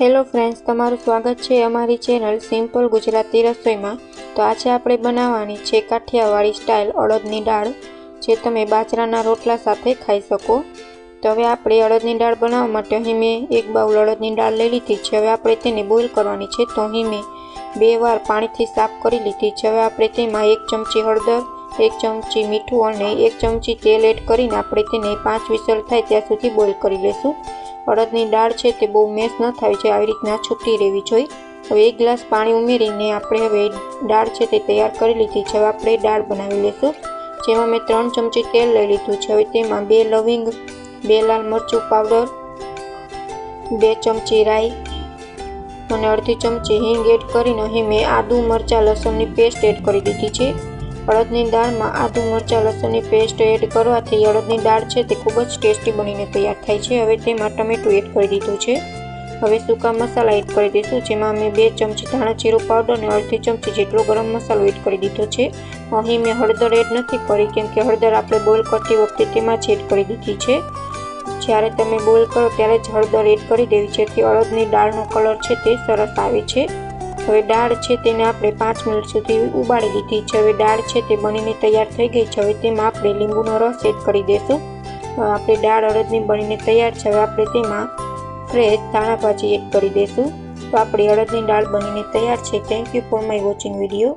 Hello friends તમારું સ્વાગત છે અમારી ચેનલ સિમ્પલ ગુજરાતી રસોઈમાં. તો આજે આપણે બનાવવાની છે કાઠિયાવાડી સ્ટાઇલ અડદની દાળ, જે તમે બાજરાના રોટલા સાથે ખાઈ શકો. તો હવે આપણે અડદની દાળ બનાવવા માટે અહીં મેં એક બાઉલ અડદની દાળ લઈ લીધી છે. હવે આપણે તેને બોઇલ કરવાની છે. તો અહીં મેં બે વાર પાણીથી સાફ કરી લીધી છે. હવે આપણે તેમાં એક ચમચી હળદર, એક ચમચી મીઠું અને એક ચમચી તેલ એડ કરીને આપણે તેને પાંચ વિસલ થાય ત્યાં સુધી બોઇલ કરી લઈશું અડદની દાળ છે તે બહુ મેસ ન થાય છે, આવી રીતના છૂટી રહેવી જોઈએ. હવે એક ગ્લાસ પાણી ઉમેરીને આપણે હવે દાળ છે તે તૈયાર કરી લીધી છે. હવે આપણે દાળ બનાવી લઈશું જેમાં મેં ત્રણ ચમચી તેલ લઈ લીધું છે. હવે તેમાં બે લવિંગ, બે લાલ મરચું પાવડર, બે ચમચી રાઈ અને અડધી ચમચી હિંગ એડ કરીને અહીં મેં આદુ મરચાં લસણની પેસ્ટ એડ કરી દીધી છે. અડદની દાળમાં આદુ મરચાં, લસણની પેસ્ટ એડ કરવાથી અડદની દાળ છે તે ખૂબ જ ટેસ્ટી બનીને તૈયાર થાય છે. હવે તેમાં ટમેટું એડ કરી દીધું છે. હવે સૂકા મસાલા એડ કરી દઈશું, જેમાં મેં બે ચમચી ધાણા જીરું પાવડર અને અડધી ચમચી જેટલો ગરમ મસાલો એડ કરી દીધો છે. અહીં મેં હળદર એડ નથી કરી, કેમ કે હળદર આપણે બોઇલ કરતી વખતે તેમાં જ એડ કરી દીધી છે. જ્યારે તમે બોઇલ કરો ત્યારે જ હળદર એડ કરી દેવી જેથી અડદની દાળનો કલર છે તે સરસ આવે છે. હવે દાળ છે તેને આપણે પાંચ મિનિટ સુધી ઉબાડી દીધી છે. હવે દાળ છે તે બનીને તૈયાર થઈ ગઈ છે. હવે તેમાં આપણે લીંબુનો રસ એડ કરી દઈશું આપણે દાળ અડદની બનીને તૈયાર છે. હવે આપણે તેમાં ફ્રેશ ધાણાભાજી એડ કરી દઈશું તો આપણી અડદની દાળ બનીને તૈયાર છે. Thank you for my watching video